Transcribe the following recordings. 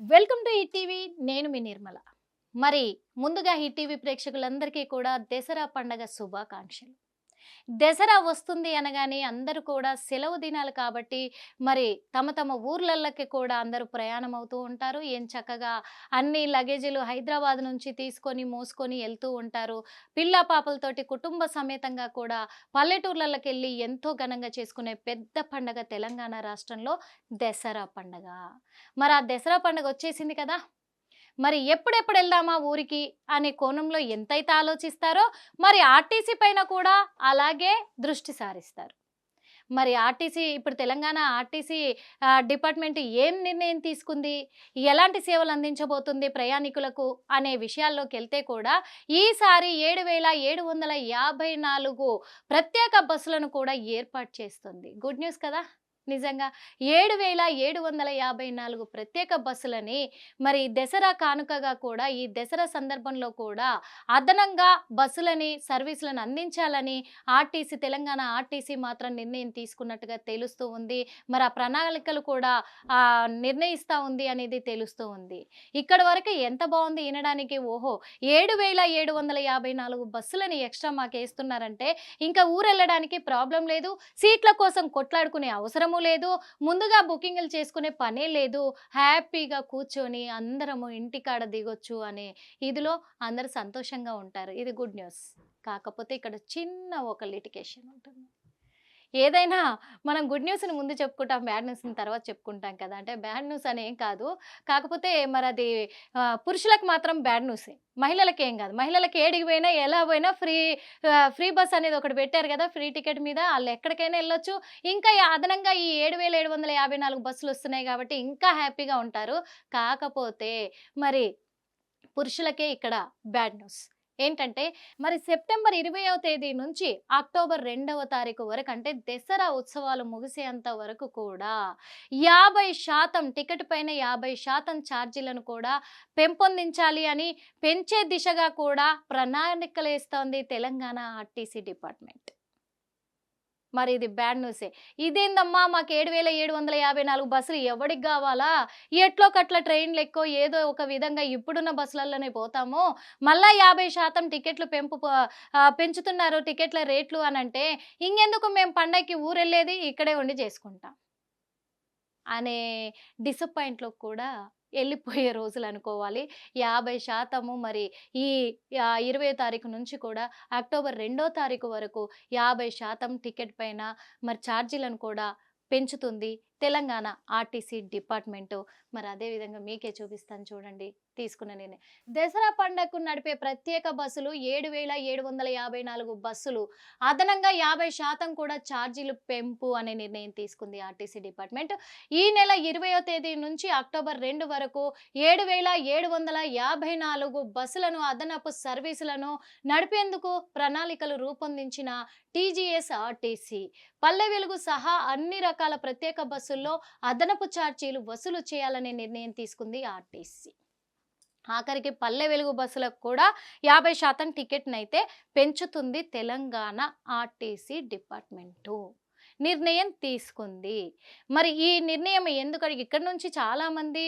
Welcome to ETV TV నేను మీ నిర్మల. మరి ముందుగా ఈటీవీ టీవీ ప్రేక్షకులందరికీ కూడా దసరా పండగ శుభాకాంక్షలు. దసరా వస్తుంది అనగానే అందరూ కూడా సెలవు దినాలు కాబట్టి మరి తమ తమ ఊర్లకి కూడా అందరూ ప్రయాణం అవుతూ ఉంటారు. ఏం చక్కగా అన్ని లగేజీలు హైదరాబాద్ నుంచి తీసుకొని మోసుకొని వెళ్తూ ఉంటారు. పిల్ల పాపలతోటి కుటుంబ సమేతంగా కూడా పల్లెటూర్లకి వెళ్ళి ఎంతో ఘనంగా చేసుకునే పెద్ద పండగ తెలంగాణ రాష్ట్రంలో దసరా పండగ. మరి ఆ దసరా పండగ వచ్చేసింది కదా! మరి ఎప్పుడెప్పుడు వెళ్దామా ఊరికి అనే కోణంలో ఎంతైతే ఆలోచిస్తారో మరి ఆర్టీసీ పైన కూడా అలాగే దృష్టి సారిస్తారు. మరి ఆర్టీసీ ఇప్పుడు తెలంగాణ ఆర్టీసీ డిపార్ట్మెంట్ ఏం నిర్ణయం తీసుకుంది? ఎలాంటి సేవలు అందించబోతుంది ప్రయాణికులకు అనే విషయాల్లోకి వెళ్తే కూడా ఈసారి ఏడు వేల ఏడు వందల యాభై నాలుగు ప్రత్యేక బస్సులను కూడా ఏర్పాటు చేస్తుంది. గుడ్ న్యూస్ కదా? నిజంగా ఏడు వేల ఏడు వందల యాభై నాలుగు ప్రత్యేక బస్సులని మరి దసరా కానుకగా కూడా ఈ దసరా సందర్భంలో కూడా అదనంగా బస్సులని సర్వీసులను అందించాలని ఆర్టీసీ తెలంగాణ ఆర్టీసీ మాత్రం నిర్ణయం తీసుకున్నట్టుగా తెలుస్తూ ఉంది. మరి ఆ ప్రణాళికలు కూడా నిర్ణయిస్తూ ఉంది అనేది తెలుస్తూ ఉంది. ఇక్కడ వరకు ఎంత బాగుంది వినడానికి? ఓహో ఏడు వేల ఏడు వందల యాభై నాలుగు బస్సులని ఎక్స్ట్రా మాకు వేస్తున్నారంటే ఇంకా ఊరెళ్ళడానికి ప్రాబ్లం లేదు. సీట్ల కోసం కొట్లాడుకునే అవసరము లేదు ముందుగా బుకింగ్లు చేసుకునే పనే లేదు. హ్యాపీగా కూర్చొని అందరము ఇంటికాడ దిగొచ్చు అనే ఇదిలో అందరూ సంతోషంగా ఉంటారు. ఇది గుడ్ న్యూస్. కాకపోతే ఇక్కడ చిన్న ఒక లిటికేషన్ ఉంటుంది. ఏదైనా మనం గుడ్ న్యూస్ని ముందు చెప్పుకుంటాం బ్యాడ్ న్యూస్ని తర్వాత చెప్పుకుంటాం కదా! అంటే బ్యాడ్ న్యూస్ అని ఏం కాదు. కాకపోతే మరి అది పురుషులకు మాత్రం బ్యాడ్ న్యూసే. మహిళలకి ఏం కాదు. మహిళలకి ఏడికి పోయినా ఎలా పోయినా ఫ్రీ ఫ్రీ బస్ అనేది ఒకటి పెట్టారు కదా! ఫ్రీ టికెట్ మీద. వాళ్ళు ఎక్కడికైనా వెళ్ళొచ్చు. ఇంకా అదనంగా ఈ ఏడు వేల ఏడు వందల యాభై నాలుగు బస్సులు వస్తున్నాయి కాబట్టి ఇంకా హ్యాపీగా ఉంటారు. కాకపోతే మరి పురుషులకే ఇక్కడ బ్యాడ్ న్యూస్. ఏంటంటే మరి సెప్టెంబర్ ఇరవయవ తేదీ నుంచి అక్టోబర్ రెండవ తారీఖు వరకు అంటే దసరా ఉత్సవాలు ముగిసేంత వరకు కూడా యాభై శాతం టికెట్ పైన యాభై శాతం ఛార్జీలను కూడా పెంపొందించాలి అని పెంచే దిశగా కూడా ప్రణాళికలు ఇస్తోంది తెలంగాణ ఆర్టీసీ డిపార్ట్మెంట్. మరి ఇది బ్యాడ్ న్యూసే ఇదేందమ్మా? మాకు ఏడు వేల ఏడు వందల యాభై నాలుగు బస్సులు ఎవరికి కావాలా? ఎట్లో కట్ల ట్రైన్లు ఎక్కువ ఏదో ఒక విధంగా ఇప్పుడున్న బస్సులలోనే పోతాము? మళ్ళా యాభై శాతం టికెట్లు పెంపు పెంచుతున్నారు టికెట్ల రేట్లు అని అంటే ఇంకెందుకు మేము పండగకి ఊరెళ్ళేది? ఇక్కడే ఉండి చేసుకుంటాం. అనే డిసప్పాయింట్లో కూడా వెళ్ళిపోయే రోజులు అనుకోవాలి. యాభై శాతము మరి ఈ ఇరవై తారీఖు నుంచి కూడా అక్టోబర్ రెండో తారీఖు వరకు యాభై శాతం టికెట్ పైన మరి ఛార్జీలను కూడా పెంచుతుంది. Telangana RTC department. మరి అదేవిధంగా మీకే చూపిస్తాను చూడండి తీసుకున్న నేను. దసరా పండగకు నడిపే ప్రత్యేక బస్సులు ఏడు వేల ఏడు వందల యాభై నాలుగు బస్సులు. అదనంగా యాభై శాతం కూడా ఛార్జీలు పెంపు అనే నిర్ణయం తీసుకుంది ఆర్టీసీ డిపార్ట్మెంట్. ఈ నెల ఇరవయో తేదీ నుంచి అక్టోబర్ రెండు వరకు ఏడు వేల ఏడు వందల యాభై నాలుగు బస్సులను అదనపు సర్వీసులను నడిపేందుకు ప్రణాళికలు రూపొందించిన టీజీఎస్ ఆర్టీసీ. పల్లె వెలుగు సహా అన్ని రకాల ప్రత్యేక బస్సు బస్సుల్లో అదనపు ఛార్జీలు వసూలు చేయాలనే నిర్ణయం తీసుకుంది ఆర్టీసీ. ఆఖరికి పల్లె వెలుగు బస్సులకు కూడా యాభై శాతం టికెట్ని అయితే పెంచుతుంది తెలంగాణ ఆర్టీసీ డిపార్ట్మెంటు. నిర్ణయం తీసుకుంది. మరి ఈ నిర్ణయం ఎందుకంటే ఇక్కడ నుంచి చాలామంది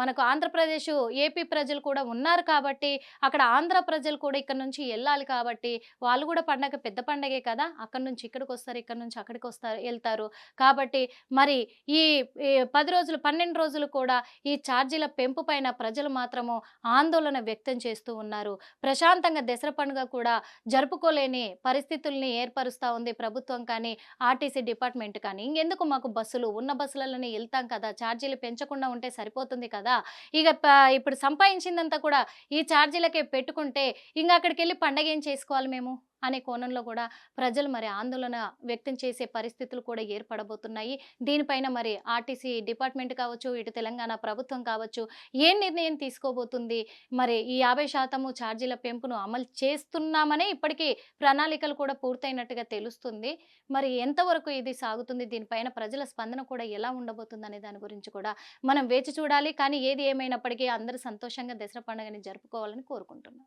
మనకు ఆంధ్రప్రదేశ్ ఏపీ ప్రజలు కూడా ఉన్నారు కాబట్టి అక్కడ ఆంధ్ర ప్రజలు కూడా ఇక్కడ నుంచి వెళ్ళాలి కాబట్టి వాళ్ళు కూడా పండగ పెద్ద పండగే కదా అక్కడ నుంచి ఇక్కడికి వస్తారు ఇక్కడ నుంచి అక్కడికి వస్తారు వెళ్తారు కాబట్టి మరి ఈ ఈ పది రోజులు పన్నెండు రోజులు కూడా ఈ ఛార్జీల పెంపు పైన ప్రజలు మాత్రము ఆందోళన వ్యక్తం చేస్తూ ఉన్నారు. ప్రశాంతంగా దసరా పండుగ కూడా జరుపుకోలేని పరిస్థితుల్ని ఏర్పరుస్తూ ఉంది ప్రభుత్వం కానీ కానీ ఆర్టీసీ డిపార్ట్మెంట్ కానీ ఇంకెందుకు మాకు బస్సులు? ఉన్న బస్సులలోనే వెళ్తాం కదా ఛార్జీలు పెంచకుండా ఉంటే సరిపోతుంది కదా? ఇక ఇప్పుడు సంపాదించిందంతా కూడా ఈ ఛార్జీలకే పెట్టుకుంటే ఇంకా అక్కడికి వెళ్ళి పండగ ఏం చేసుకోవాలి మేము? అనే కోణంలో కూడా ప్రజలు మరి ఆందోళన వ్యక్తం చేసే పరిస్థితులు కూడా ఏర్పడబోతున్నాయి. దీనిపైన మరి ఆర్టీసీ డిపార్ట్మెంట్ కావచ్చు ఇటు తెలంగాణ ప్రభుత్వం కావచ్చు ఏ నిర్ణయం తీసుకోబోతుంది? మరి ఈ యాభై శాతము ఛార్జీల పెంపును అమలు చేస్తున్నామనే ఇప్పటికీ ప్రణాళికలు కూడా పూర్తయినట్టుగా తెలుస్తుంది. మరి ఎంతవరకు ఇది సాగుతుంది? దీనిపైన ప్రజల స్పందన కూడా ఎలా ఉండబోతుంది అనే దాని గురించి కూడా మనం వేచి చూడాలి. కానీ ఏది ఏమైనప్పటికీ అందరూ సంతోషంగా దసరా పండుగని జరుపుకోవాలని కోరుకుంటున్నాం.